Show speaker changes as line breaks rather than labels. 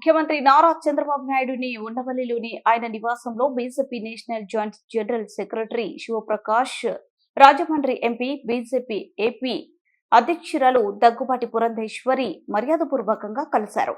ముఖ్యమంత్రి నారా చంద్రబాబు నాయుడుని ఉండవల్లిలోని ఆయన నివాసంలో BJP national joint general secretary Shivaprakash Rajahmundry MP BJP AP అధ్యక్షురాలు దగ్గుబాటి పురంధేశ్వరి మర్యాదపూర్వకంగా కలిశారు.